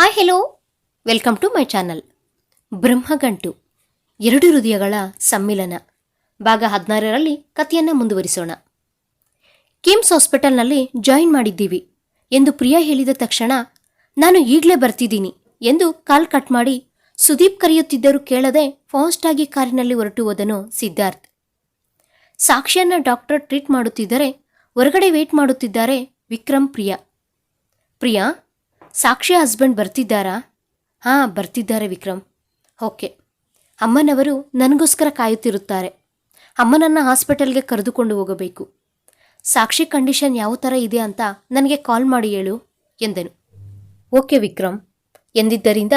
Hi hello welcome to my channel Brahmagantu. ಎರಡು ಹೃದಯಗಳ ಸಮ್ಮಿಲನ. ಭಾಗ ಹದಿನಾರರಲ್ಲಿ ಕಥೆಯನ್ನು ಮುಂದುವರಿಸೋಣ. ಕಿಮ್ಸ್ ಹಾಸ್ಪಿಟಲ್ನಲ್ಲಿ ಜಾಯಿನ್ ಮಾಡಿದ್ದೀವಿ ಎಂದು ಪ್ರಿಯಾ ಹೇಳಿದ ತಕ್ಷಣ, ನಾನು ಈಗಲೇ ಬರ್ತಿದ್ದೀನಿ ಎಂದು ಕಾಲ್ ಕಟ್ ಮಾಡಿ ಸುದೀಪ್ ಕರೆಯುತ್ತಿದ್ದರೂ ಕೇಳದೆ ಫಾಸ್ಟ್ ಆಗಿ ಕಾರಿನಲ್ಲಿ ಹೊರಟು ಹೋದನು ಸಿದ್ಧಾರ್ಥ್. ಸಾಕ್ಷಿಯನ್ನ ಡಾಕ್ಟರ್ ಟ್ರೀಟ್ ಮಾಡುತ್ತಿದ್ದರೆ, ಹೊರಗಡೆ ವೇಟ್ ಮಾಡುತ್ತಿದ್ದಾರೆ ವಿಕ್ರಮ್ ಪ್ರಿಯಾ. ಪ್ರಿಯಾ ಸಾಕ್ಷಿ ಹಸ್ಬೆಂಡ್ ಬರ್ತಿದ್ದಾರಾ? ಹಾಂ, ಬರ್ತಿದ್ದಾರೆ ವಿಕ್ರಮ್. ಓಕೆ. ಅಮ್ಮನವರು ನನಗೋಸ್ಕರ ಕಾಯುತ್ತಿರುತ್ತಾರೆ. ಅಮ್ಮನನ್ನು ಹಾಸ್ಪಿಟಲ್ಗೆ ಕರೆದುಕೊಂಡು ಹೋಗಬೇಕು. ಸಾಕ್ಷಿ ಕಂಡೀಷನ್ ಯಾವ ಥರ ಇದೆ ಅಂತ ನನಗೆ ಕಾಲ್ ಮಾಡಿ ಹೇಳು, ಎಂದನು. ಓಕೆ ವಿಕ್ರಮ್, ಎಂದಿದ್ದರಿಂದ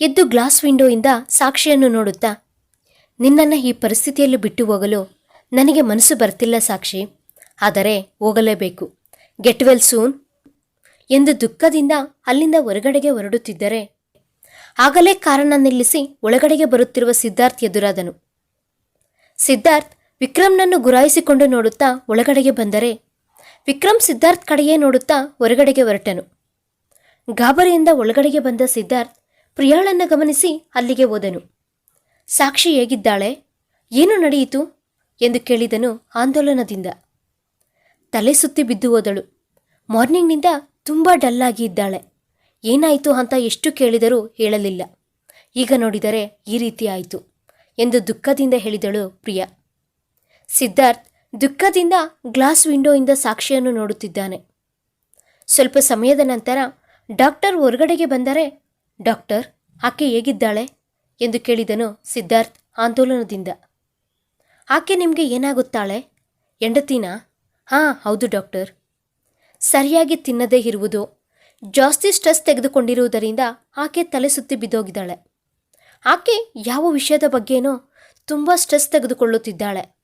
ಎದ್ದು ಗ್ಲಾಸ್ ವಿಂಡೋಯಿಂದ ಸಾಕ್ಷಿಯನ್ನು ನೋಡುತ್ತಾ, ನಿನ್ನನ್ನು ಈ ಪರಿಸ್ಥಿತಿಯಲ್ಲಿ ಬಿಟ್ಟು ಹೋಗಲು ನನಗೆ ಮನಸ್ಸು ಬರ್ತಿಲ್ಲ ಸಾಕ್ಷಿ. ಆದರೆ ಹೋಗಲೇಬೇಕು. ಗೆಟ್ ವೆಲ್ ಸೂನ್ ಎಂದು ದುಃಖದಿಂದ ಅಲ್ಲಿಂದ ಹೊರಗಡೆಗೆ ಹೊರಡುತ್ತಿದ್ದರೆ. ಆಗಲೇ ಕಾರನ್ನು ನಿಲ್ಲಿಸಿ ಒಳಗಡೆಗೆ ಬರುತ್ತಿರುವ ಸಿದ್ಧಾರ್ಥ್ ಎದುರಾದನು. ಸಿದ್ಧಾರ್ಥ್ ವಿಕ್ರಮ್ನನ್ನು ಗುರಾಯಿಸಿಕೊಂಡು ನೋಡುತ್ತಾ ಒಳಗಡೆಗೆ ಬಂದರೆ, ವಿಕ್ರಮ್ ಸಿದ್ಧಾರ್ಥ್ ಕಡೆಯೇ ನೋಡುತ್ತಾ ಹೊರಗಡೆಗೆ ಹೊರಟನು. ಗಾಬರಿಯಿಂದ ಒಳಗಡೆಗೆ ಬಂದ ಸಿದ್ಧಾರ್ಥ್ ಪ್ರಿಯಾಳನ್ನು ಗಮನಿಸಿ ಅಲ್ಲಿಗೆ ಹೋದನು. ಸಾಕ್ಷಿ ಹೇಗಿದ್ದಾಳೆ? ಏನು ನಡೆಯಿತು? ಎಂದು ಕೇಳಿದನು ಆಂದೋಲನದಿಂದ. ತಲೆ ಸುತ್ತಿ ಬಿದ್ದು ಹೋದಳು. ಮಾರ್ನಿಂಗ್ನಿಂದ ತುಂಬ ಡಲ್ಲಾಗಿ ಇದ್ದಾಳೆ ಏನಾಯಿತು ಅಂತ ಎಷ್ಟು ಕೇಳಿದರೂ ಹೇಳಲಿಲ್ಲ. ಈಗ ನೋಡಿದರೆ ಈ ರೀತಿ ಆಯಿತು ಎಂದು ದುಃಖದಿಂದ ಹೇಳಿದಳು ಪ್ರಿಯಾ. ಸಿದ್ಧಾರ್ಥ್ ದುಃಖದಿಂದ ಗ್ಲಾಸ್ ವಿಂಡೋಯಿಂದ ಸಾಕ್ಷಿಯನ್ನು ನೋಡುತ್ತಿದ್ದಾನೆ. ಸ್ವಲ್ಪ ಸಮಯದ ನಂತರ ಡಾಕ್ಟರ್ ಹೊರಗಡೆಗೆ ಬಂದರೆ, ಡಾಕ್ಟರ್, ಆಕೆ ಹೇಗಿದ್ದಾಳೆ? ಎಂದು ಕೇಳಿದನು ಸಿದ್ಧಾರ್ಥ್ ಆಂದೋಲನದಿಂದ. ಆಕೆ ನಿಮಗೆ ಏನಾಗುತ್ತಾಳೆ? ಹೆಂಡತಿನಾ? ಹಾಂ, ಹೌದು ಡಾಕ್ಟರ್. ಸರಿಯಾಗಿ ತಿನ್ನದೇ ಇರುವುದು. ಜಾಸ್ತಿ ಸ್ಟ್ರೆಸ್ ತೆಗೆದುಕೊಂಡಿರುವುದರಿಂದ ಆಕೆ ತಲೆ ಸುತ್ತಿ ಬಿದ್ದೋಗಿದ್ದಾಳೆ. ಆಕೆ ಯಾವ ವಿಷಯದ ಬಗ್ಗೆನೋ ತುಂಬ ಸ್ಟ್ರೆಸ್ ತೆಗೆದುಕೊಳ್ಳುತ್ತಿದ್ದಾಳೆ.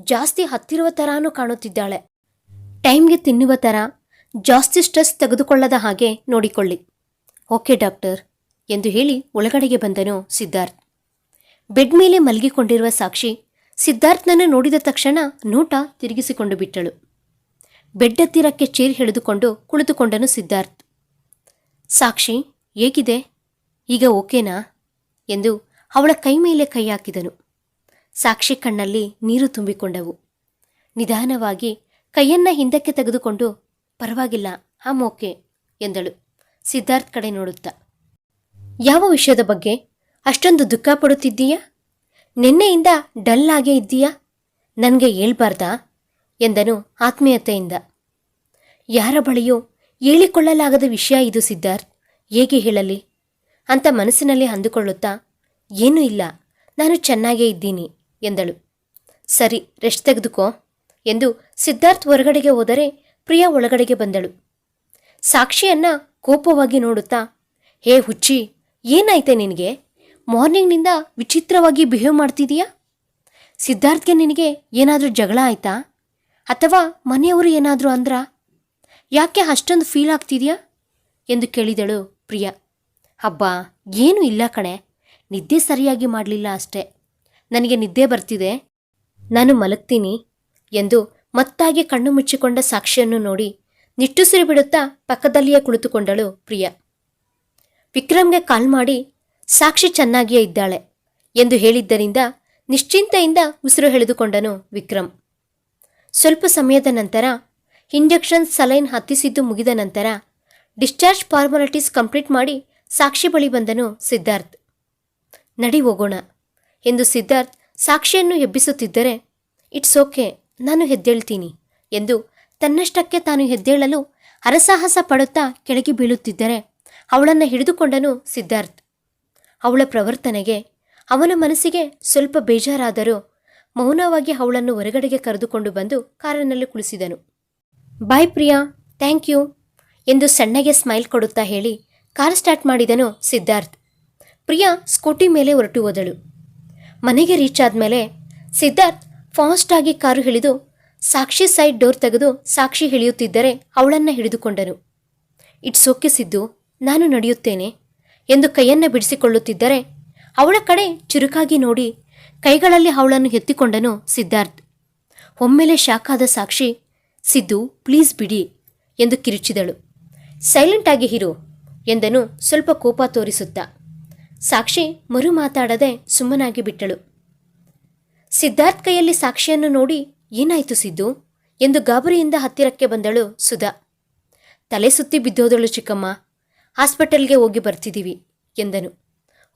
ಜಾಸ್ತಿ ಹತ್ತಿರುವ ಥರನೂ ಕಾಣುತ್ತಿದ್ದಾಳೆ. ಟೈಮ್ಗೆ ತಿನ್ನುವ ಥರ ಜಾಸ್ತಿ ಸ್ಟ್ರೆಸ್ ತೆಗೆದುಕೊಳ್ಳದ ಹಾಗೆ ನೋಡಿಕೊಳ್ಳಿ. ಓಕೆ ಡಾಕ್ಟರ್ ಎಂದು ಹೇಳಿ ಒಳಗಡೆಗೆ ಬಂದನು ಸಿದ್ಧಾರ್ಥ್. ಬೆಡ್ ಮೇಲೆ ಮಲಗಿಕೊಂಡಿರುವ ಸಾಕ್ಷಿ ಸಿದ್ಧಾರ್ಥ್ನನ್ನು ನೋಡಿದ ತಕ್ಷಣ ನೋಟ ತಿರುಗಿಸಿಕೊಂಡು ಬಿಟ್ಟಳು. ಬೆಡ್ ಹತ್ತಿರಕ್ಕೆ ಚೇರ್ ಹಿಡಿದುಕೊಂಡು ಕುಳಿತುಕೊಂಡನು ಸಿದ್ಧಾರ್ಥ್. ಸಾಕ್ಷಿ, ಹೇಗಿದೆ? ಈಗ ಓಕೆನಾ? ಎಂದು ಅವಳ ಕೈ ಮೇಲೆ ಕೈ ಹಾಕಿದನು. ಸಾಕ್ಷಿ ಕಣ್ಣಲ್ಲಿ ನೀರು ತುಂಬಿಕೊಂಡವು. ನಿಧಾನವಾಗಿ ಕೈಯನ್ನ ಹಿಂದಕ್ಕೆ ತೆಗೆದುಕೊಂಡು, ಪರವಾಗಿಲ್ಲ ಆಮ್ ಓಕೆ ಎಂದಳು. ಸಿದ್ಧಾರ್ಥ್ ಕಡೆ ನೋಡುತ್ತಾ, ಯಾವ ವಿಷಯದ ಬಗ್ಗೆ? ಅಷ್ಟೊಂದು ದುಃಖ ಪಡುತ್ತಿದ್ದೀಯಾ ನಿನ್ನೆಯಿಂದ ಡಲ್ ಆಗೇ ಇದ್ದೀಯಾ? ನನಗೆ ಹೇಳ್ಬಾರ್ದಾ? ಎಂದನು ಆತ್ಮೀಯತೆಯಿಂದ. ಯಾರ ಬಳಿಯೂ ಹೇಳಿಕೊಳ್ಳಲಾಗದ ವಿಷಯ ಇದು ಸಿದ್ಧಾರ್ಥ್ ಹೇಗೆ ಹೇಳಲಿ? ಅಂತ ಮನಸ್ಸಿನಲ್ಲಿ ಅಂದುಕೊಳ್ಳುತ್ತಾ, ಏನೂ ಇಲ್ಲ, ನಾನು ಚೆನ್ನಾಗೇ ಇದ್ದೀನಿ, ಎಂದಳು. ಸರಿ ರೆಸ್ಟ್ ತೆಗೆದುಕೋ, ಎಂದು ಸಿದ್ಧಾರ್ಥ್ ಹೊರಗಡೆಗೆ ಹೋದರೆ ಪ್ರಿಯಾ ಒಳಗಡೆಗೆ ಬಂದಳು. ಸಾಕ್ಷಿಯನ್ನ ಕೋಪವಾಗಿ ನೋಡುತ್ತಾ, ಹೇ ಹುಚ್ಚಿ, ಏನಾಯ್ತೆ ನಿನಗೆ? ಮಾರ್ನಿಂಗ್ನಿಂದ ವಿಚಿತ್ರವಾಗಿ ಬಿಹೇವ್ ಮಾಡ್ತಿದೀಯಾ? ಸಿದ್ಧಾರ್ಥ್ಗೆ ನಿನಗೆ ಏನಾದರೂ ಜಗಳ ಆಯ್ತಾ? ಅಥವಾ ಮನೆಯವರು ಏನಾದರೂ ಅಂದ್ರ, ಯಾಕೆ ಅಷ್ಟೊಂದು ಫೀಲ್ ಆಗ್ತಿದೆಯಾ? ಎಂದು ಕೇಳಿದಳು ಪ್ರಿಯಾ. ಹಬ್ಬ ಏನೂ ಇಲ್ಲ ಕಣೆ. ನಿದ್ದೆ ಸರಿಯಾಗಿ ಮಾಡಲಿಲ್ಲ ಅಷ್ಟೇ. ನನಗೆ ನಿದ್ದೆ ಬರ್ತಿದೆ. ನಾನು ಮಲಗ್ತೀನಿ ಎಂದು ಮತ್ತಾಗಿ ಕಣ್ಣು ಮುಚ್ಚಿಕೊಂಡ ಸಾಕ್ಷಿಯನ್ನು ನೋಡಿ ನಿಟ್ಟುಸಿರು ಬಿಡುತ್ತಾ ಪಕ್ಕದಲ್ಲಿಯೇ ಕುಳಿತುಕೊಂಡಳು ಪ್ರಿಯಾ. ವಿಕ್ರಮ್ಗೆ ಕಾಲ್ ಮಾಡಿ ಸಾಕ್ಷಿ ಚೆನ್ನಾಗಿಯೇ ಇದ್ದಾಳೆ ಎಂದು ಹೇಳಿದ್ದರಿಂದ ನಿಶ್ಚಿಂತೆಯಿಂದ ಉಸಿರು ಎಳೆದುಕೊಂಡನು ವಿಕ್ರಮ್. ಸ್ವಲ್ಪ ಸಮಯದ ನಂತರ ಇಂಜೆಕ್ಷನ್ ಸಲೈನ್ ಹತ್ತಿಸಿದ್ದು ಮುಗಿದ ನಂತರ ಡಿಸ್ಚಾರ್ಜ್ ಫಾರ್ಮಾಲಿಟೀಸ್ ಕಂಪ್ಲೀಟ್ ಮಾಡಿ ಸಾಕ್ಷಿ ಬಳಿ ಬಂದನು ಸಿದ್ಧಾರ್ಥ್. ನಡಿ ಹೋಗೋಣ ಎಂದು ಸಿದ್ಧಾರ್ಥ್ ಸಾಕ್ಷಿಯನ್ನು ಎಬ್ಬಿಸುತ್ತಿದ್ದರೆ, ಇಟ್ಸ್ ಓಕೆ, ನಾನು ಹೆದ್ದೇಳ್ತೀನಿ ಎಂದು ತನ್ನಷ್ಟಕ್ಕೆ ತಾನು ಹೆದ್ದೇಳಲು ಹರಸಾಹಸ ಪಡುತ್ತಾ ಕೆಳಗೆ ಬೀಳುತ್ತಿದ್ದರೆ ಅವಳನ್ನು ಹಿಡಿದುಕೊಂಡನು ಸಿದ್ಧಾರ್ಥ್. ಅವಳ ಪ್ರವರ್ತನೆಗೆ ಅವನ ಮನಸ್ಸಿಗೆ ಸ್ವಲ್ಪ ಬೇಜಾರಾದರೂ ಮೌನವಾಗಿ ಅವಳನ್ನು ಹೊರಗಡೆಗೆ ಕರೆದುಕೊಂಡು ಬಂದು ಕಾರಿನಲ್ಲಿ ಕುಳಿಸಿದನು. ಬಾಯ್ ಪ್ರಿಯಾ, ಥ್ಯಾಂಕ್ ಯು ಎಂದು ಸಣ್ಣಗೆ ಸ್ಮೈಲ್ ಕೊಡುತ್ತಾ ಹೇಳಿ ಕಾರ್ ಸ್ಟಾರ್ಟ್ ಮಾಡಿದನು ಸಿದ್ಧಾರ್ಥ್. ಪ್ರಿಯಾ ಸ್ಕೂಟಿ ಮೇಲೆ ಹೊರಟು ಹೋದಳು. ಮನೆಗೆ ರೀಚ್ ಆದಮೇಲೆ ಸಿದ್ಧಾರ್ಥ್ ಫಾಸ್ಟಾಗಿ ಕಾರು ಹಿಡಿದು ಸಾಕ್ಷಿ ಸೈಡ್ ಡೋರ್ ತೆಗೆದು ಸಾಕ್ಷಿ ಇಳಿಯುತ್ತಿದ್ದರೆ ಅವಳನ್ನು ಹಿಡಿದುಕೊಂಡನು. ಇಟ್ಸ್ ಓಕೆ ಸಿದ್ದು, ನಾನು ನಡೆಯುತ್ತೇನೆ ಎಂದು ಕೈಯನ್ನು ಬಿಡಿಸಿಕೊಳ್ಳುತ್ತಿದ್ದರೆ ಅವಳ ಕಡೆ ಚುರುಕಾಗಿ ನೋಡಿ ಕೈಗಳಲ್ಲಿ ಅವಳನ್ನು ಎತ್ತಿಕೊಂಡನು ಸಿದ್ಧಾರ್ಥ್. ಒಮ್ಮೆಲೆ ಶಾಕಾದ ಸಾಕ್ಷಿ, ಸಿದ್ದು, ಪ್ಲೀಸ್ ಬಿಡಿ ಎಂದು ಕಿರುಚಿದಳು. ಸೈಲೆಂಟ್ ಆಗಿ ಇರು ಎಂದನು ಸ್ವಲ್ಪ ಕೋಪ ತೋರಿಸುತ್ತಾ. ಸಾಕ್ಷಿ ಮರು ಮಾತಾಡದೆ ಸುಮ್ಮನಾಗಿ ಬಿಟ್ಟಳು. ಸಿದ್ಧಾರ್ಥ್ ಕೈಯಲ್ಲಿ ಸಾಕ್ಷಿಯನ್ನು ನೋಡಿ ಏನಾಯಿತು ಸಿದ್ದು ಎಂದು ಗಾಬರಿಯಿಂದ ಹತ್ತಿರಕ್ಕೆ ಬಂದಳು ಸುಧಾ. ತಲೆ ಸುತ್ತಿ ಬಿದ್ದೋದಳು ಚಿಕ್ಕಮ್ಮ. ಹಾಸ್ಪಿಟಲ್ಗೆ ಹೋಗಿ ಬರ್ತಿದ್ದೀವಿ ಎಂದನು.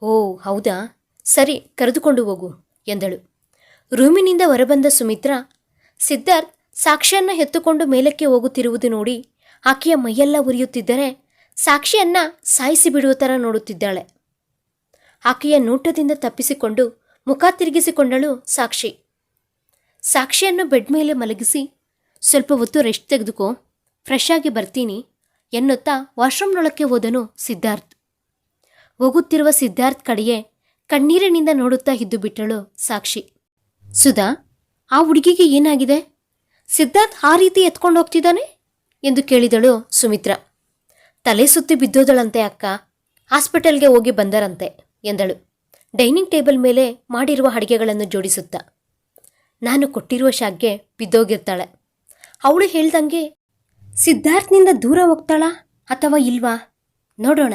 ಓ, ಹೌದಾ? ಸರಿ, ಕರೆದುಕೊಂಡು ಹೋಗು. ಎಂದಳು. ರೂಮಿನಿಂದ ಹೊರಬಂದ ಸುಮಿತ್ರಾ, ಸಿದ್ಧಾರ್ಥ್ ಸಾಕ್ಷಿಯನ್ನು ಎತ್ತುಕೊಂಡು ಮೇಲಕ್ಕೆ ಹೋಗುತ್ತಿರುವುದು ನೋಡಿ ಆಕೆಯ ಮೈಯೆಲ್ಲ ಉರಿಯುತ್ತಿದ್ದರೆ ಸಾಕ್ಷಿಯನ್ನ ಸಾಯಿಸಿ ಬಿಡುವ ಥರ ನೋಡುತ್ತಿದ್ದಾಳೆ. ಆಕೆಯ ನೋಟದಿಂದ ತಪ್ಪಿಸಿಕೊಂಡು ಮುಖ ತಿರುಗಿಸಿಕೊಂಡಳು ಸಾಕ್ಷಿ. ಸಾಕ್ಷಿಯನ್ನು ಬೆಡ್ ಮೇಲೆ ಮಲಗಿಸಿ, ಸ್ವಲ್ಪ ಹೊತ್ತು ರೆಸ್ಟ್ ತೆಗೆದುಕೋ, ಫ್ರೆಶ್ ಆಗಿ ಬರ್ತೀನಿ ಎನ್ನುತ್ತಾ ವಾಶ್ರೂಮ್ನೊಳಕ್ಕೆ ಹೋದನು ಸಿದ್ಧಾರ್ಥ್. ಹೋಗುತ್ತಿರುವ ಸಿದ್ಧಾರ್ಥ್ ಕಡೆಯೇ ಕಣ್ಣೀರಿನಿಂದ ನೋಡುತ್ತಾ ಇದ್ದು ಬಿಟ್ಟಳು ಸಾಕ್ಷಿ. ಸುಧಾ, ಆ ಹುಡುಗಿಗೆ ಏನಾಗಿದೆ? ಸಿದ್ಧಾರ್ಥ್ ಆ ರೀತಿ ಎತ್ಕೊಂಡು ಹೋಗ್ತಿದ್ದಾನೆ? ಎಂದು ಕೇಳಿದಳು ಸುಮಿತ್ರ. ತಲೆ ಸುತ್ತಿ ಬಿದ್ದೋದಳಂತೆ ಅಕ್ಕ. ಹಾಸ್ಪಿಟಲ್ಗೆ ಹೋಗಿ ಬಂದರಂತೆ, ಎಂದಳು. ಡೈನಿಂಗ್ ಟೇಬಲ್ ಮೇಲೆ ಮಾಡಿರುವ ಅಡಿಗೆಗಳನ್ನು ಜೋಡಿಸುತ್ತಾ. ನಾನು ಕೊಟ್ಟಿರುವ ಶಾಗ್ಗೆ ಬಿದ್ದೋಗಿರ್ತಾಳೆ. ಅವಳು ಹೇಳ್ದಂಗೆ, ಸಿದ್ಧಾರ್ಥ್ನಿಂದ ದೂರ ಹೋಗ್ತಾಳಾ ಅಥವಾ ಇಲ್ವಾ? ನೋಡೋಣ.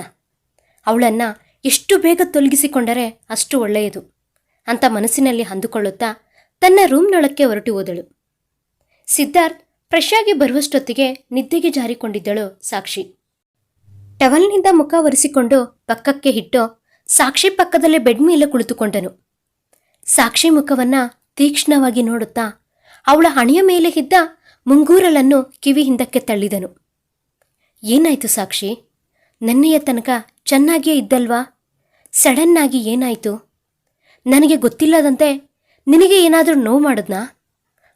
ಅವಳನ್ನ ಎಷ್ಟು ಬೇಗ ತೊಲಗಿಸಿಕೊಂಡರೆ ಅಷ್ಟು ಒಳ್ಳೆಯದು ಅಂತ ಮನಸ್ಸಿನಲ್ಲಿ ಅಂದುಕೊಳ್ಳುತ್ತಾ ತನ್ನ ರೂಮ್ನೊಳಕ್ಕೆ ಹೊರಟು ಹೋದಳು. ಸಿದ್ಧಾರ್ಥ್ ಫ್ರೆಶ್ ಬರುವಷ್ಟೊತ್ತಿಗೆ ನಿದ್ದೆಗೆ ಜಾರಿಕೊಂಡಿದ್ದಳು ಸಾಕ್ಷಿ. ಟವಲ್ನಿಂದ ಮುಖ ಒರೆಸಿಕೊಂಡು ಪಕ್ಕಕ್ಕೆ ಇಟ್ಟು ಸಾಕ್ಷಿ ಪಕ್ಕದಲ್ಲೇ ಬೆಡ್ ಮೇಲೆ ಕುಳಿತುಕೊಂಡನು. ಸಾಕ್ಷಿ ಮುಖವನ್ನ ತೀಕ್ಷ್ಣವಾಗಿ ನೋಡುತ್ತಾ ಅವಳ ಹಣೆಯ ಮೇಲೆ ಇದ್ದ ಮುಂಗೂರಲನ್ನು ಕಿವಿ ಹಿಂದಕ್ಕೆ ತಳ್ಳಿದನು. ಏನಾಯ್ತು ಸಾಕ್ಷಿ? ನೆನ್ನೆಯ ತನಕ ಚೆನ್ನಾಗಿಯೇ ಇದ್ದಲ್ವಾ? ಸಡನ್ನಾಗಿ ಏನಾಯಿತು? ನನಗೆ ಗೊತ್ತಿಲ್ಲದಂತೆ ನಿನಗೆ ಏನಾದರೂ ನೋವು ಮಾಡಿದ್ನಾ?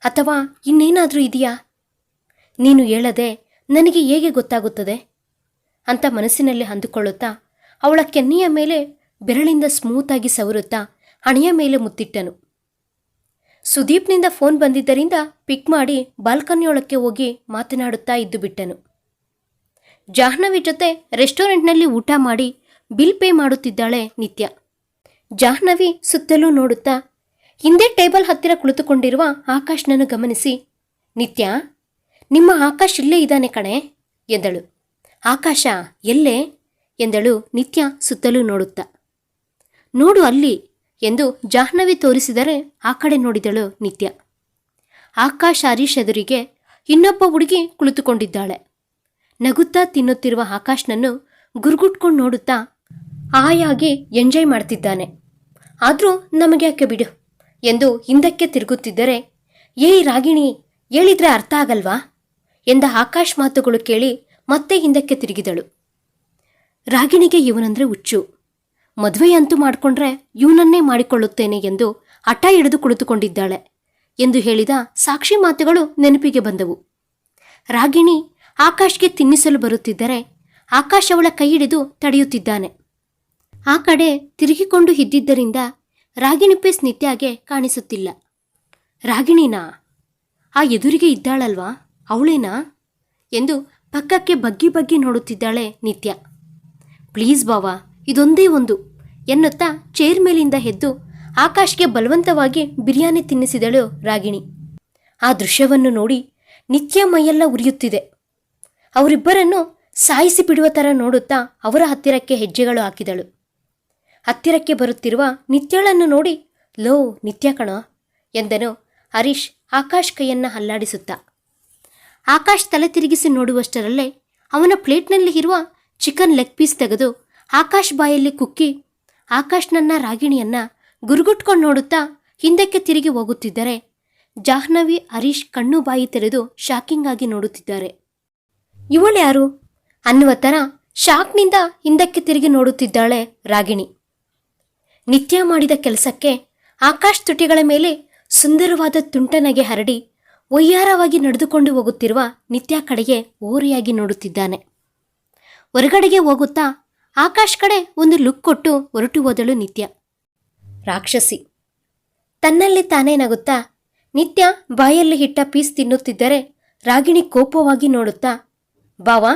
ಅಥವಾ ಇನ್ನೇನಾದರೂ ಇದೆಯಾ? ನೀನು ಹೇಳದೆ ನನಗೆ ಹೇಗೆ ಗೊತ್ತಾಗುತ್ತದೆ? ಅಂತ ಮನಸ್ಸಿನಲ್ಲಿ ಅಂದುಕೊಳ್ಳುತ್ತಾ ಅವಳ ಕೆನ್ನೆಯ ಮೇಲೆ ಬೆರಳಿಂದ ಸ್ಮೂತಾಗಿ ಸವರುತ್ತಾ ಹಣೆಯ ಮೇಲೆ ಮುತ್ತಿಟ್ಟನು. ಸುದೀಪ್ನಿಂದ ಫೋನ್ ಬಂದಿದ್ದರಿಂದ ಪಿಕ್ ಮಾಡಿ ಬಾಲ್ಕನಿಯೊಳಕ್ಕೆ ಹೋಗಿ ಮಾತನಾಡುತ್ತಾ ಇದ್ದುಬಿಟ್ಟನು. ಜಾಹ್ನವಿ ಜೊತೆ ರೆಸ್ಟೋರೆಂಟ್ನಲ್ಲಿ ಊಟ ಮಾಡಿ ಬಿಲ್ ಪೇ ಮಾಡುತ್ತಿದ್ದಾಳೆ ನಿತ್ಯ. ಜಾಹ್ನವಿ ಸುತ್ತಲೂ ನೋಡುತ್ತಾ, ಹಿಂದೆ ಟೇಬಲ್ ಹತ್ತಿರ ಕುಳಿತುಕೊಂಡಿರುವ ಆಕಾಶ್ನನ್ನು ಗಮನಿಸಿ, ನಿತ್ಯ, ನಿಮ್ಮ ಆಕಾಶ್ ಇಲ್ಲೇ ಇದ್ದಾನೆ ಕಣೆ, ಎಂದಳು. ಆಕಾಶ, ಎಲ್ಲೇ, ಎಂದಳು ನಿತ್ಯ ಸುತ್ತಲೂ ನೋಡುತ್ತಾ. ನೋಡು ಅಲ್ಲಿ, ಎಂದು ಜಾಹ್ನವಿ ತೋರಿಸಿದರೆ ಆ ಕಡೆ ನೋಡಿದಳು ನಿತ್ಯ. ಆಕಾಶ್ ಹರೀಶ್ ಎದುರಿಗೆ ಇನ್ನೊಬ್ಬ ಹುಡುಗಿ ಕುಳಿತುಕೊಂಡಿದ್ದಾಳೆ. ನಗುತ್ತಾ ತಿನ್ನುತ್ತಿರುವ ಆಕಾಶ್ನನ್ನು ಗುರುಗುಟ್ಕೊಂಡು ನೋಡುತ್ತಾ ಆಯಾಗಿ ಎಂಜಾಯ್ ಮಾಡ್ತಿದ್ದಾನೆ. ಆದರೂ ನಮಗೆ ಯಾಕೆ ಬಿಡು? ಎಂದು ಹಿಂದಕ್ಕೆ ತಿರುಗುತ್ತಿದ್ದರೆ, ಏಯ್ ರಾಗಿಣಿ, ಹೇಳಿದ್ರೆ ಅರ್ಥ ಆಗಲ್ವಾ? ಎಂದ ಆಕಾಶ್ ಮಾತುಗಳು ಕೇಳಿ ಮತ್ತೆ ಹಿಂದಕ್ಕೆ ತಿರುಗಿದಳು. ರಾಗಿಣಿಗೆ ಇವನಂದ್ರೆ ಹುಚ್ಚು. ಮದುವೆಯಂತೂ ಮಾಡಿಕೊಂಡ್ರೆ ಇವನನ್ನೇ ಮಾಡಿಕೊಳ್ಳುತ್ತೇನೆ ಎಂದು ಹಠ ಹಿಡಿದು ಕುಳಿತುಕೊಂಡಿದ್ದಾಳೆ ಎಂದು ಹೇಳಿದ ಸಾಕ್ಷಿ ಮಾತುಗಳು ನೆನಪಿಗೆ ಬಂದವು. ರಾಗಿಣಿ ಆಕಾಶ್ಗೆ ತಿನ್ನಿಸಲು ಬರುತ್ತಿದ್ದರೆ ಆಕಾಶ್ ಅವಳ ಕೈ ಹಿಡಿದು ತಡೆಯುತ್ತಿದ್ದಾನೆ. ಆ ಕಡೆ ತಿರುಗಿಕೊಂಡು ಇದ್ದಿದ್ದರಿಂದ ರಾಗಿಣಿ ಪೇಸ್ ನಿತ್ಯಾಗೆ ಕಾಣಿಸುತ್ತಿಲ್ಲ. ರಾಗಿಣಿನಾ? ಆ ಎದುರಿಗೆ ಇದ್ದಾಳಲ್ವಾ? ಅವಳೇನಾ? ಎಂದು ಪಕ್ಕಕ್ಕೆ ಬಗ್ಗಿ ಬಗ್ಗಿ ನೋಡುತ್ತಿದ್ದಾಳೆ ನಿತ್ಯ. ಪ್ಲೀಸ್ ಬಾವಾ, ಇದೊಂದೇ ಒಂದು ಎನ್ನುತ್ತಾ ಚೇರ್ ಮೇಲಿಂದ ಎದ್ದು ಆಕಾಶ್ಗೆ ಬಲವಂತವಾಗಿ ಬಿರಿಯಾನಿ ತಿನ್ನಿಸಿದಳು ರಾಗಿಣಿ. ಆ ದೃಶ್ಯವನ್ನು ನೋಡಿ ನಿತ್ಯ ಮೈಯೆಲ್ಲ ಉರಿಯುತ್ತಿದೆ. ಅವರಿಬ್ಬರನ್ನು ಸಾಯಿಸಿ ಬಿಡುವ ಥರ ನೋಡುತ್ತಾ ಅವರ ಹತ್ತಿರಕ್ಕೆ ಹೆಜ್ಜೆಗಳು ಹಾಕಿದಳು. ಹತ್ತಿರಕ್ಕೆ ಬರುತ್ತಿರುವ ನಿತ್ಯಳನ್ನು ನೋಡಿ, ಲೋ ನಿತ್ಯ ಕಣ ಎಂದನು. ಹರೀಶ್ ಆಕಾಶ್ ಕೈಯನ್ನು ಅಲ್ಲಾಡಿಸುತ್ತಾ. ಆಕಾಶ್ ತಲೆ ತಿರುಗಿಸಿ ನೋಡುವಷ್ಟರಲ್ಲೇ ಅವನ ಪ್ಲೇಟ್ನಲ್ಲಿ ಇರುವ ಚಿಕನ್ ಲೆಗ್ ಪೀಸ್ ತೆಗೆದು ಆಕಾಶ್ ಬಾಯಲ್ಲಿ ಕುಕ್ಕಿ, ಆಕಾಶ್ ನನ್ನ ರಾಗಿಣಿಯನ್ನ ಗುರುಗುಟ್ಕೊಂಡು ನೋಡುತ್ತಾ ಹಿಂದಕ್ಕೆ ತಿರುಗಿ ಹೋಗುತ್ತಿದ್ದರೆ ಜಾಹ್ನವಿ, ಹರೀಶ್ ಕಣ್ಣು ಬಾಯಿ ತೆರೆದು ಶಾಕಿಂಗ್ ಆಗಿ ನೋಡುತ್ತಿದ್ದಾರೆ. ಇವಳ್ಯಾರು ಅನ್ನುವ ಥರ ಶಾಕ್ನಿಂದ ಹಿಂದಕ್ಕೆ ತಿರುಗಿ ನೋಡುತ್ತಿದ್ದಾಳೆ ರಾಗಿಣಿ. ನಿತ್ಯ ಮಾಡಿದ ಕೆಲಸಕ್ಕೆ ಆಕಾಶ್ ತುಟಿಗಳ ಮೇಲೆ ಸುಂದರವಾದ ತುಂಟನಗೆ ಹರಡಿ ಒಯ್ಯಾರವಾಗಿ ನಡೆದುಕೊಂಡು ಹೋಗುತ್ತಿರುವ ನಿತ್ಯ ಕಡೆಗೆ ಓರೆಯಾಗಿ ನೋಡುತ್ತಿದ್ದಾನೆ. ಹೊರಗಡೆಗೆ ಹೋಗುತ್ತಾ ಆಕಾಶ್ ಕಡೆ ಒಂದು ಲುಕ್ ಕೊಟ್ಟು ಹೊರಟು ಹೋದಳು ನಿತ್ಯ. ರಾಕ್ಷಸಿ. ತನ್ನಲ್ಲಿ ತಾನೇ ನಗುತ್ತಾ ನಿತ್ಯ ಬಾಯಲ್ಲಿ ಹಿಟ್ಟ ಪೀಸ್ ತಿನ್ನುತ್ತಿದ್ದರೆ ರಾಗಿಣಿ ಕೋಪವಾಗಿ ನೋಡುತ್ತಾ, ಬಾವಾ,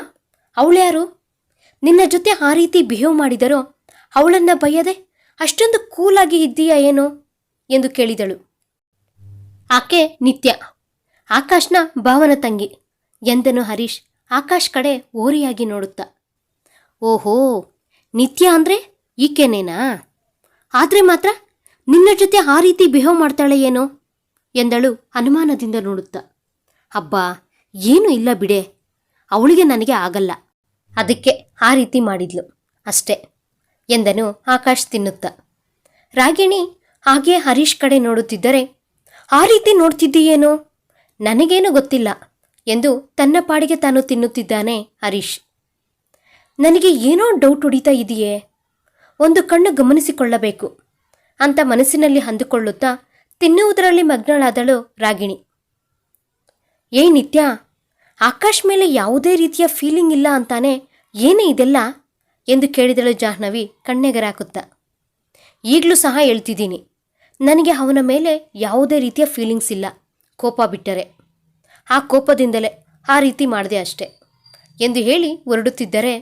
ಅವಳ್ಯಾರು? ನಿನ್ನ ಜೊತೆ ಆ ರೀತಿ ಬಿಹೇವ್ ಮಾಡಿದರೋ, ಅವಳನ್ನ ಬಯ್ಯದೆ ಅಷ್ಟೊಂದು ಕೂಲಾಗಿ ಇದ್ದೀಯಾ ಏನೋ? ಎಂದು ಕೇಳಿದಳು. ಆಕೆ ನಿತ್ಯ. ಆಕಾಶ್ನ ಭಾವನ ತಂಗಿ. ಎಂದನು ಹರೀಶ್. ಆಕಾಶ್ ಕಡೆ ಓರಿಯಾಗಿ ನೋಡುತ್ತಾ. ಓಹೋ, ನಿತ್ಯ ಅಂದರೆ ಈಕೆನೇನಾ? ಆದರೆ ಮಾತ್ರ ನಿನ್ನ ಜೊತೆ ಆ ರೀತಿ ಬಿಹೇವ್ ಮಾಡ್ತಾಳೆ ಏನೋ? ಎಂದಳು ಅನುಮಾನದಿಂದ ನೋಡುತ್ತಾ. ಅಬ್ಬಾ, ಏನೂ ಇಲ್ಲ ಬಿಡೆ. ಅವಳಿಗೆ ನನಗೆ ಆಗಲ್ಲ. ಅದಕ್ಕೆ ಆ ರೀತಿ ಮಾಡಿದ್ಲು. ಅಷ್ಟೇ. ಎಂದನು ಆಕಾಶ್ ತಿನ್ನುತ್ತಾ. ರಾಗಿಣಿ, ಹಾಗೆ ಹರೀಶ್ ಕಡೆ ನೋಡುತ್ತಿದ್ದರೆ, ಆ ರೀತಿ ನೋಡ್ತಿದ್ದೀಯೇನೋ? ನನಗೇನು ಗೊತ್ತಿಲ್ಲ ಎಂದು ತನ್ನ ಪಾಡಿಗೆ ತಾನು ತಿನ್ನುತ್ತಿದ್ದಾನೆ ಹರೀಶ್. ನನಗೆ ಏನೋ ಡೌಟ್ ಹೊಡಿತಾ ಇದೆಯೇ? ಒಂದು ಕಣ್ಣು ಗಮನಿಸಿಕೊಳ್ಳಬೇಕು. ಅಂತ ಮನಸ್ಸಿನಲ್ಲಿ ಅಂದುಕೊಳ್ಳುತ್ತಾ ತಿನ್ನುವುದರಲ್ಲಿ ಮಗ್ನಳಾದಳು ರಾಗಿಣಿ. ಏ ನಿತ್ಯ, ಆಕಾಶ್ ಮೇಲೆ ಯಾವುದೇ ರೀತಿಯ ಫೀಲಿಂಗ್ ಇಲ್ಲ ಅಂತಾನೆ, ಏನೇ ಇದೆಲ್ಲ? ಎಂದು ಕೇಳಿದಳು ಜಾಹ್ನವಿ ಕಣ್ಣೆಗರಾಕುತ್ತಾ. ಈಗಲೂ ಸಹ ಹೇಳ್ತಿದ್ದೀನಿ. ನನಗೆ ಅವನ ಮೇಲೆ ಯಾವುದೇ ರೀತಿಯ ಫೀಲಿಂಗ್ಸ್ ಇಲ್ಲ, ಕೋಪ ಬಿಟ್ಟರೆ. ಆ ಕೋಪದಿಂದಲೇ ಆ ರೀತಿ ಮಾಡಿದೆ ಅಷ್ಟೆ ಎಂದು ಹೇಳಿ ಹೊರಡುತ್ತಿದ್ದರೆ,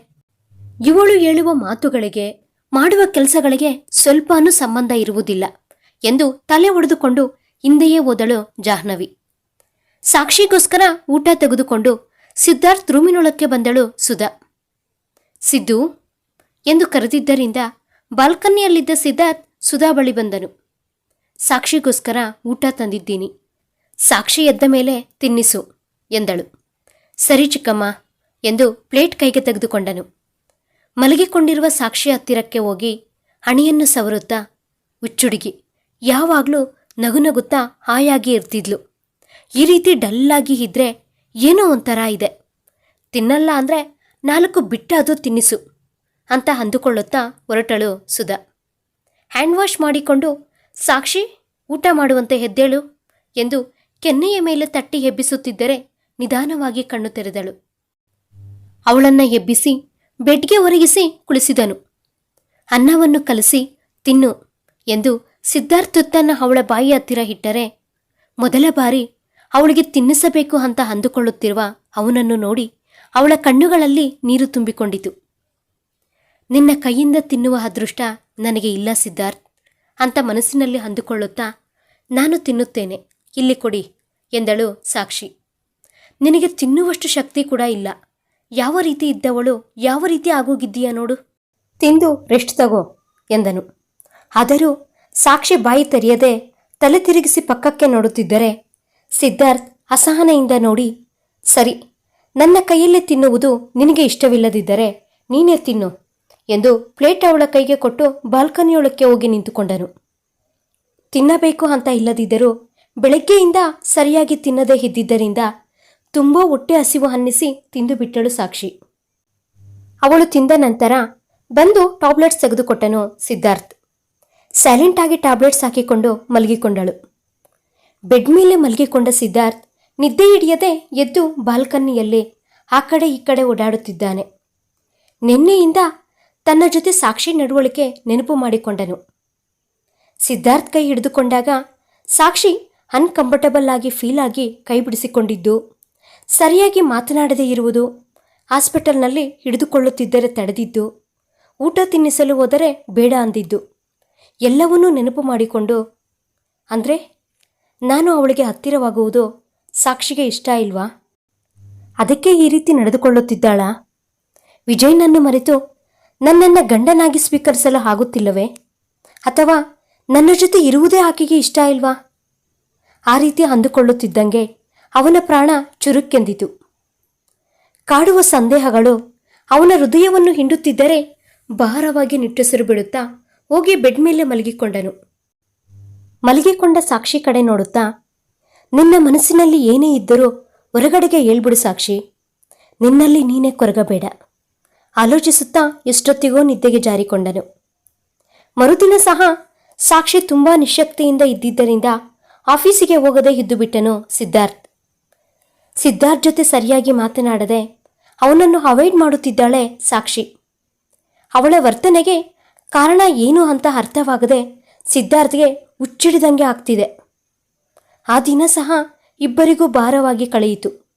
ಇವಳು ಹೇಳುವ ಮಾತುಗಳಿಗೆ, ಮಾಡುವ ಕೆಲಸಗಳಿಗೆ ಸ್ವಲ್ಪನೂ ಸಂಬಂಧ ಇರುವುದಿಲ್ಲ ಎಂದು ತಲೆ ಒಡೆದುಕೊಂಡು ಹಿಂದೆಯೇ ಓದಳು ಜಾಹ್ನವಿ. ಸಾಕ್ಷಿಗೋಸ್ಕರ ಊಟ ತೆಗೆದುಕೊಂಡು ಸಿದ್ಧಾರ್ಥ್ ರೂಮಿನೊಳಕ್ಕೆ ಬಂದಳು ಸುಧಾ. ಸಿದ್ದು ಎಂದು ಕರೆದಿದ್ದರಿಂದ ಬಾಲ್ಕನಿಯಲ್ಲಿದ್ದ ಸಿದ್ಧಾರ್ಥ್ ಸುಧಾ ಬಳಿ ಬಂದನು. ಸಾಕ್ಷಿಗೋಸ್ಕರ ಊಟ ತಂದಿದ್ದೀನಿ. ಸಾಕ್ಷಿ ಎದ್ದ ಮೇಲೆ ತಿನ್ನಿಸು ಎಂದಳು. ಸರಿ ಚಿಕ್ಕಮ್ಮ ಎಂದು ಪ್ಲೇಟ್ ಕೈಗೆ ತೆಗೆದುಕೊಂಡನು. ಮಲಗಿಕೊಂಡಿರುವ ಸಾಕ್ಷಿ ಹತ್ತಿರಕ್ಕೆ ಹೋಗಿ ಹಣಿಯನ್ನು ಸವರುತ್ತಾ ಹುಚ್ಚುಡುಗಿ, ಯಾವಾಗಲೂ ನಗುನಗುತ್ತಾ ಹಾಯಾಗಿ ಇರ್ತಿದ್ಲು. ಈ ರೀತಿ ಡಲ್ಲಾಗಿ ಇದ್ರೆ ಏನೋ ಒಂಥರ ಇದೆ. ತಿನ್ನಲ್ಲ ಅಂದರೆ ನಾಲ್ಕು ಬಿಟ್ಟಾದರೂ ತಿನ್ನಿಸು. ಅಂತ ಅಂದುಕೊಳ್ಳುತ್ತಾ ಹೊರಟಳು ಸುಧಾ. ಹ್ಯಾಂಡ್ ವಾಶ್ ಮಾಡಿಕೊಂಡು, ಸಾಕ್ಷಿ, ಊಟ ಮಾಡುವಂತೆ ಹೆದ್ದೇಳು ಎಂದು ಕೆನ್ನೆಯ ಮೇಲೆ ತಟ್ಟಿ ಎಬ್ಬಿಸುತ್ತಿದ್ದರೆ ನಿಧಾನವಾಗಿ ಕಣ್ಣು ತೆರೆದಳು. ಅವಳನ್ನ ಎಬ್ಬಿಸಿ, ಬೆಡ್ಗೆ ಒರಗಿಸಿ ಕುಳಿಸಿದನು. ಅನ್ನವನ್ನು ಕಲಸಿ ತಿನ್ನು ಎಂದು ಸಿದ್ಧಾರ್ಥುತ್ತನ್ನ ಅವಳ ಬಾಯಿ ಹತ್ತಿರ ಇಟ್ಟರೆ, ಮೊದಲ ಬಾರಿ ಅವಳಿಗೆ ತಿನ್ನಿಸಬೇಕು ಅಂತ ಅಂದುಕೊಳ್ಳುತ್ತಿರುವ ಅವನನ್ನು ನೋಡಿ ಅವಳ ಕಣ್ಣುಗಳಲ್ಲಿ ನೀರು ತುಂಬಿಕೊಂಡಿತು. ನಿನ್ನ ಕೈಯಿಂದ ತಿನ್ನುವ ಅದೃಷ್ಟ ನನಗೆ ಇಲ್ಲ ಸಿದ್ಧಾರ್ಥ್. ಅಂತ ಮನಸ್ಸಿನಲ್ಲಿ ಅಂದುಕೊಳ್ಳುತ್ತಾ, ನಾನು ತಿನ್ನುತ್ತೇನೆ, ಇಲ್ಲಿ ಕೊಡಿ, ಎಂದಳು ಸಾಕ್ಷಿ. ನಿನಗೆ ತಿನ್ನುವಷ್ಟು ಶಕ್ತಿ ಕೂಡ ಇಲ್ಲ. ಯಾವ ರೀತಿ ಇದ್ದವಳು, ಯಾವ ರೀತಿ ಆಗೋಗಿದ್ದೀಯ ನೋಡು. ತಿಂದು ರೆಸ್ಟ್ ತಗೋ, ಎಂದನು. ಆದರೂ ಸಾಕ್ಷಿ ಬಾಯಿ ತೆರೆಯದೆ ತಲೆ ತಿರುಗಿಸಿ ಪಕ್ಕಕ್ಕೆ ನೋಡುತ್ತಿದ್ದರೆ, ಸಿದ್ಧಾರ್ಥ್ ಅಸಹನೆಯಿಂದ ನೋಡಿ, ಸರಿ, ನನ್ನ ಕೈಯಲ್ಲೇ ತಿನ್ನುವುದು ನಿನಗೆ ಇಷ್ಟವಿಲ್ಲದಿದ್ದರೆ ನೀನೇ ತಿನ್ನು ಎಂದು ಪ್ಲೇಟ್ ಅವಳ ಕೈಗೆ ಕೊಟ್ಟು ಬಾಲ್ಕನಿಯೊಳಕ್ಕೆ ಹೋಗಿ ನಿಂತುಕೊಂಡನು. ತಿನ್ನಬೇಕು ಅಂತ ಇಲ್ಲದಿದ್ದರೂ ಬೆಳಗ್ಗೆಯಿಂದ ಸರಿಯಾಗಿ ತಿನ್ನದೇ ಇದ್ದಿದ್ದರಿಂದ ತುಂಬ ಹೊಟ್ಟೆ ಹಸಿವು ಅನ್ನಿಸಿ ತಿಂದು ಬಿಟ್ಟಳು ಸಾಕ್ಷಿ. ಅವಳು ತಿಂದ ನಂತರ ಬಂದು ಟಾಬ್ಲೆಟ್ಸ್ ತೆಗೆದುಕೊಟ್ಟನು ಸಿದ್ಧಾರ್ಥ್. ಸೈಲೆಂಟ್ ಆಗಿ ಟ್ಯಾಬ್ಲೆಟ್ಸ್ ಹಾಕಿಕೊಂಡು ಮಲಗಿಕೊಂಡಳು. ಬೆಡ್ ಮೇಲೆ ಮಲಗಿಕೊಂಡ ಸಿದ್ಧಾರ್ಥ್ ನಿದ್ದೆ ಹಿಡಿಯದೆ ಎದ್ದು ಬಾಲ್ಕನಿಯಲ್ಲಿ ಆ ಕಡೆ ಈ ಕಡೆ ಓಡಾಡುತ್ತಿದ್ದಾನೆ. ನಿನ್ನೆಯಿಂದ ತನ್ನ ಜೊತೆ ಸಾಕ್ಷಿ ನಡವಳಿಕೆ ನೆನಪು ಮಾಡಿಕೊಂಡನು. ಸಿದ್ಧಾರ್ಥ್ ಕೈ ಹಿಡಿದುಕೊಂಡಾಗ ಸಾಕ್ಷಿ ಅನ್ಕಂಫರ್ಟಬಲ್ ಆಗಿ ಫೀಲ್ ಆಗಿ ಕೈ ಬಿಡಿಸಿಕೊಂಡಿದ್ದು, ಸರಿಯಾಗಿ ಮಾತನಾಡದೇ ಇರುವುದು, ಹಾಸ್ಪಿಟಲ್ನಲ್ಲಿ ಹಿಡಿದುಕೊಳ್ಳುತ್ತಿದ್ದರೆ ತಡೆದಿದ್ದು, ಊಟ ತಿನ್ನಿಸಲು ಹೋದರೆ ಬೇಡ ಅಂದಿದ್ದು, ಎಲ್ಲವನ್ನೂ ನೆನಪು ಮಾಡಿಕೊಂಡು, ಅಂದರೆ ನಾನು ಅವಳಿಗೆ ಹತ್ತಿರವಾಗುವುದು ಸಾಕ್ಷಿಗೆ ಇಷ್ಟ ಇಲ್ವಾ? ಅದಕ್ಕೆ ಈ ರೀತಿ ನಡೆದುಕೊಳ್ಳುತ್ತಿದ್ದಾಳಾ? ವಿಜಯ್ನನ್ನು ಮರೆತು ನನ್ನನ್ನು ಗಂಡನಾಗಿ ಸ್ವೀಕರಿಸಲು ಆಗುತ್ತಿಲ್ಲವೇ? ಅಥವಾ ನನ್ನ ಜೊತೆ ಇರುವುದೇ ಆಕೆಗೆ ಇಷ್ಟ ಇಲ್ವಾ? ಆ ರೀತಿ ಅಂದುಕೊಳ್ಳುತ್ತಿದ್ದಂಗೆ ಅವನ ಪ್ರಾಣ ಚುರುಕ್ಕೆಂದಿತು. ಕಾಡುವ ಸಂದೇಹಗಳು ಅವನ ಹೃದಯವನ್ನು ಹಿಂಡುತ್ತಿದ್ದರೆ ಭಾರವಾಗಿ ನಿಟ್ಟುಸಿರು ಬಿಡುತ್ತಾ ಹೋಗಿ ಬೆಡ್ ಮೇಲೆ ಮಲಗಿಕೊಂಡನು. ಮಲಗಿಕೊಂಡ ಸಾಕ್ಷಿ ಕಡೆ ನೋಡುತ್ತಾ, ನಿನ್ನ ಮನಸ್ಸಿನಲ್ಲಿ ಏನೇ ಇದ್ದರೂ ಹೊರಗಡೆಗೆ ಹೇಳ್ಬಿಡು ಸಾಕ್ಷಿ. ನಿನ್ನಲ್ಲಿ ನೀನೇ ಕೊರಗಬೇಡ. ಆಲೋಚಿಸುತ್ತಾ ಎಷ್ಟೊತ್ತಿಗೋ ನಿದ್ದೆಗೆ ಜಾರಿಕೊಂಡನು. ಮರುದಿನ ಸಹ ಸಾಕ್ಷಿ ತುಂಬಾ ನಿಶಕ್ತಿಯಿಂದ ಇದ್ದಿದ್ದರಿಂದ ಆಫೀಸಿಗೆ ಹೋಗದೆ ಇದ್ದು ಬಿಟ್ಟನು ಸಿದ್ಧಾರ್ಥ್. ಸಿದ್ಧಾರ್ಥ್ ಜೊತೆ ಸರಿಯಾಗಿ ಮಾತನಾಡದೆ ಅವನನ್ನು ಅವಾಯ್ಡ್ ಮಾಡುತ್ತಿದ್ದಾಳೆ ಸಾಕ್ಷಿ. ಅವಳ ವರ್ತನೆಗೆ ಕಾರಣ ಏನು ಅಂತ ಅರ್ಥವಾಗದೆ ಸಿದ್ಧಾರ್ಥ್ಗೆ ಹುಚ್ಚಿಡಿದಂಗೆ ಆಗ್ತಿದೆ. ಆ ದಿನ ಸಹ ಇಬ್ಬರಿಗೂ ಭಾರವಾಗಿ ಕಳೆಯಿತು.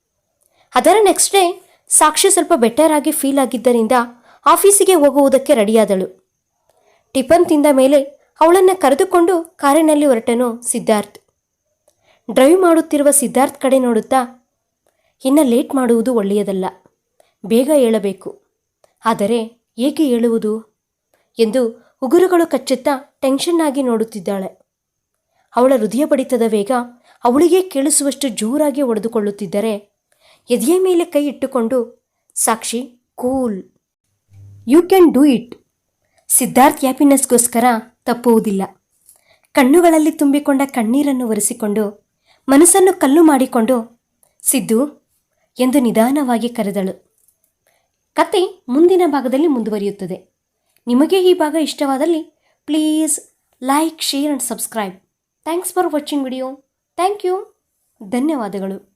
ಅದರ ನೆಕ್ಸ್ಟ್ ಡೇ ಸಾಕ್ಷಿ ಸ್ವಲ್ಪ ಬೆಟರ್ ಆಗಿ ಫೀಲ್ ಆಗಿದ್ದರಿಂದ ಆಫೀಸಿಗೆ ಹೋಗುವುದಕ್ಕೆ ರೆಡಿಯಾದಳು ಟಿಫನ್ ತಿಂದ ಮೇಲೆ ಅವಳನ್ನು ಕರೆದುಕೊಂಡು ಕಾರಿನಲ್ಲಿ ಹೊರಟನು ಸಿದ್ಧಾರ್ಥ್. ಡ್ರೈವ್ ಮಾಡುತ್ತಿರುವ ಸಿದ್ಧಾರ್ಥ್ ಕಡೆ ನೋಡುತ್ತಾ, ಇನ್ನು ಲೇಟ್ ಮಾಡುವುದು ಒಳ್ಳೆಯದಲ್ಲ, ಬೇಗ ಹೇಳಬೇಕು ಆದರೆ ಏಕೆ ಹೇಳುವುದು ಎಂದು ಉಗುರುಗಳು ಕಚ್ಚುತ್ತಾ ಟೆನ್ಷನ್ ಆಗಿ ನೋಡುತ್ತಿದ್ದಾಳೆ. ಅವಳ ಹೃದಯ ಬಡಿತದ ವೇಗ ಅವಳಿಗೆ ಕೇಳಿಸುವಷ್ಟು ಜೋರಾಗಿ ಹೊಡೆದುಕೊಳ್ಳುತ್ತಿದ್ದರೆ ಎದೆಯ ಮೇಲೆ ಕೈ ಇಟ್ಟುಕೊಂಡು, Sakshi, cool. You can do it Siddharth ಹ್ಯಾಪಿನೆಸ್ಗೋಸ್ಕರ ತಪ್ಪುವುದಿಲ್ಲ. ಕಣ್ಣುಗಳಲ್ಲಿ ತುಂಬಿಕೊಂಡ ಕಣ್ಣೀರನ್ನು ಒರೆಸಿಕೊಂಡು, ಮನಸ್ಸನ್ನು ಕಲ್ಲು ಮಾಡಿಕೊಂಡು, ಸಿದ್ದು, ಎಂದು ನಿಧಾನವಾಗಿ ಕರೆದಳು. ಕತೆ ಮುಂದಿನ ಭಾಗದಲ್ಲಿ ಮುಂದುವರಿಯುತ್ತದೆ. ನಿಮಗೆ ಈ ಭಾಗ ಇಷ್ಟವಾದಲ್ಲಿ please like, share and subscribe. Thanks for watching video. Thank you. ಧನ್ಯವಾದಗಳು.